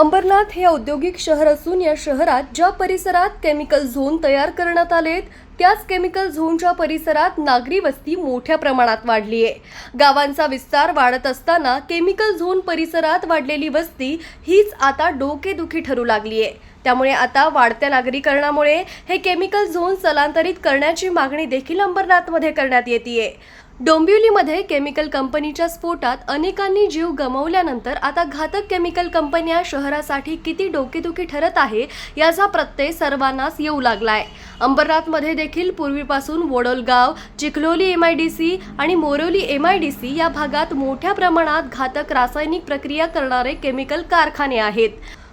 अंबरनाथ हे औद्योगिक शहर असून या शहरात ज्या परिसरात केमिकल झोन तयार करण्यात आलेत त्याच केमिकल झोनच्या परिसरात नागरी वस्ती मोठ्या प्रमाणात वाढली आहे. गावांचा विस्तार वाढत असताना केमिकल झोन परिसरात वाढलेली वस्ती हीच आता डोकेदुखी ठरू लागली आहे. त्यामुळे आता वाढत्या नागरीकरणामुळे हे केमिकल झोन स्थलांतरित करण्याची मागणी देखील अंबरनाथमध्ये करण्यात येते डोंबिवलीमध्ये केमिकल कंपनीच्या स्फोटात अनेकांनी जीव गमावल्यानंतर आता घातक केमिकल कंपन्या शहरासाठी किती डोकेदुखी ठरत आहे याचा प्रत्यय सर्वांनाच येऊ लागलाय. अंबरनाथमध्ये देखील पूर्वीपासून Vadolgaon Chikhloli M I D C आणि Morivali M I D C या भागात मोठ्या प्रमाणात घातक रासायनिक प्रक्रिया करणारे केमिकल कारखाने आहेत.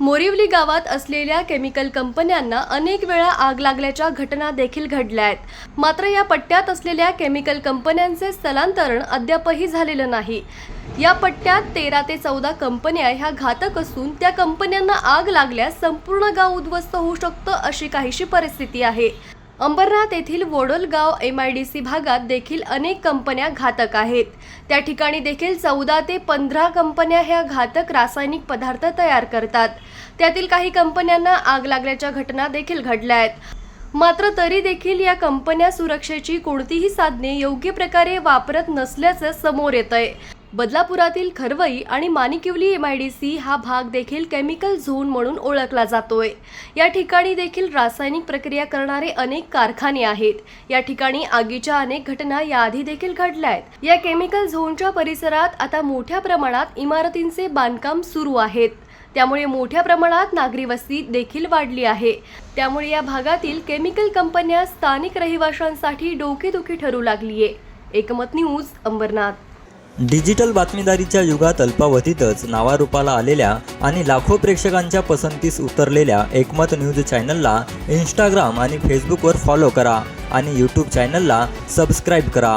मोरिवली गावात असलेल्या केमिकल कंपन्यांना अनेक वेळा आग लागल्याच्या घटना देखील घडल्या आहेत. मात्र या पट्ट्यात असलेल्या केमिकल कंपन्यांचे स्थलांतरण अद्यापही झालेलं नाही. या पट्ट्यात तेरा ते चौदा कंपन्या ह्या घातक असून त्या कंपन्यांना आग लागल्यास संपूर्ण गाव उद्ध्वस्त होऊ शकतं अशी काहीशी परिस्थिती आहे. अंबरनाथ येथील Vadolgaon M I D C भागात देखील अनेक कंपन्या घातक आहेत. त्या ठिकाणी देखील चौदा ते पंधरा कंपन्या ह्या घातक रासायनिक पदार्थ तयार करतात. त्यातील काही कंपन्यांना आग लागल्याच्या घटना देखील घडल्या आहेत. मात्र तरी देखील या कंपन्या सुरक्षेची कोणतीही साधने योग्य प्रकारे वापरत नसल्याचं समोर येत आहे बदलापुरातील खरवई आणि Manikivali M I D C हा भाग देखील केमिकल झोन म्हणून ओळखला जातोय. या ठिकाणी देखील रासायनिक प्रक्रिया करणारे अनेक कारखाने आहेत. या ठिकाणी आगीच्या अनेक घटना याआधी देखील घडल्या आहेत. या केमिकल झोनच्या परिसरात आता मोठ्या प्रमाणात इमारतींचे बांधकाम सुरू आहेत. त्यामुळे मोठ्या प्रमाणात नागरी वस्ती देखील वाढली आहे. त्यामुळे या भागातील केमिकल कंपन्या स्थानिक रहिवाशांसाठी डोकेदुखी ठरू लागलीये. एकमत न्यूज अंबरनाथ. डिजिटल बातमीदारीच्या युगात अल्पावधीतच नावारूपाला आलेल्या आणि लाखो प्रेक्षकांच्या पसंतीस उतरलेल्या एकमत न्यूज चॅनलला इंस्टाग्राम आणि फेसबुकवर फॉलो करा आणि यूट्यूब चॅनलला सबस्क्राईब करा.